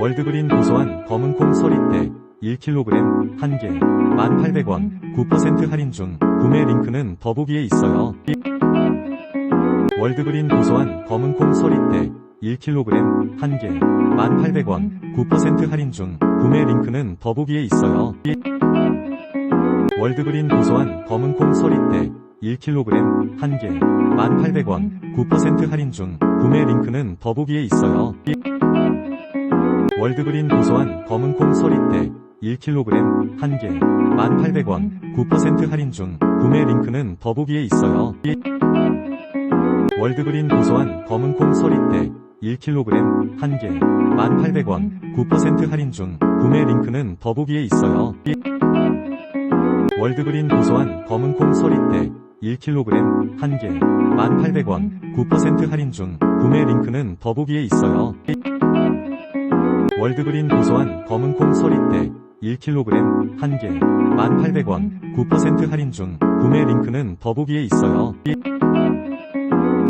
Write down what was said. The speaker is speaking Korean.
월드그린 고소한 검은콩 서리대 1kg 1개 1,800원 9% 할인 중 구매 링크는 더보기에 있어요. 월드그린 고소한 검은콩 서리대 1kg 1개 1,800원 9% 할인 중 구매 링크는 더보기에 있어요. 월드그린 고소한 검은콩 서리대 1kg 1개 1,800원 9% 할인 중 구매 링크는 더보기에 있어요. 월드그린 고소한 검은콩 서리대 1kg 1개 1,800원 9% 할인 중 구매 링크는 더보기에 있어요. 월드그린 고소한 검은콩 서리대 1kg 1개 1,800원 9% 할인 중 구매 링크는 더보기에 있어요. 월드그린 고소한 검은콩 서리대 1kg 1개 1,800원 9% 할인 중 구매 링크는 더보기에 있어요. 월드그린 고소한 검은콩 서리대 1kg 1개 1,800원 9% 할인 중 구매 링크는 더보기에 있어요.